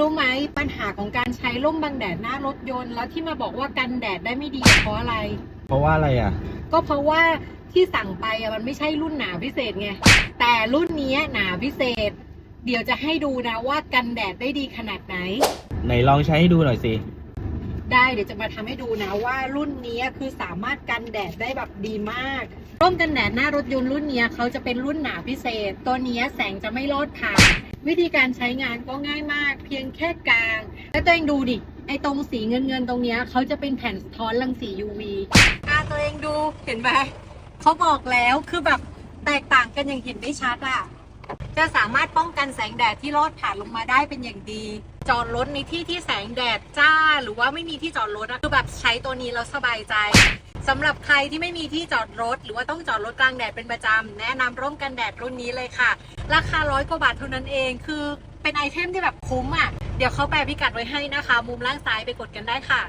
รู้ไหมปัญหาของการใช้ร่มบังแดดหน้ารถยนต์ แล้วที่มาบอกว่ากันแดดได้ไม่ดีเพราะอะไร เพราะว่าอะไรอะ ก็เพราะว่าที่สั่งไปอะมันไม่ใช่รุ่นหนาพิเศษไงแต่รุ่นเนี้ยหนาพิเศษ เดี๋ยวจะให้ดูนะว่ากันแดดได้ดีขนาดไหน ไหนลองใช้ให้ดูหน่อยสิได้เดี๋ยวจะมาทำให้ดูนะว่ารุ่นนี้คือสามารถกันแดดได้แบบดีมาก ร่มกันแดดหน้ารถยนต์รุ่นนี้เขาจะเป็นรุ่นหนาพิเศษ ตัวนี้แสงจะไม่ลอดผ่าน วิธีการใช้งานก็ง่ายมาก เพียงแค่กลาง แล้วตัวเองดูดิ ไอ้ตรงสีเงินเงินๆตรงเนี้ยเขาจะเป็นแผ่นสะท้อนรังสี UV อะตัวเองดูเห็นไหมเขาบอกแล้วคือแบบแตกต่างกันอย่างเห็นได้ชัดอะจะสามารถป้องกันแสงแดดที่ลอดผ่านลงมาได้เป็นอย่างดี จอดรถในที่ที่แสงแดดจ้า หรือว่าไม่มีที่จอดรถอะคือแบบใช้ตัวนี้แล้วสบายใจ สำหรับใครที่ไม่มีที่จอดรถ หรือว่าต้องจอดรถกลางแดดเป็นประจำแนะนำร่มกันแดดรุ่นนี้เลยค่ะ ราคาร้อยกว่าบาทเท่านั้นเองคือเป็นไอเทมที่แบบคุ้มอะเดี๋ยวเขาแปะพิกัดไว้ให้นะคะ มุมล่างซ้ายไปกดกันได้ค่ะ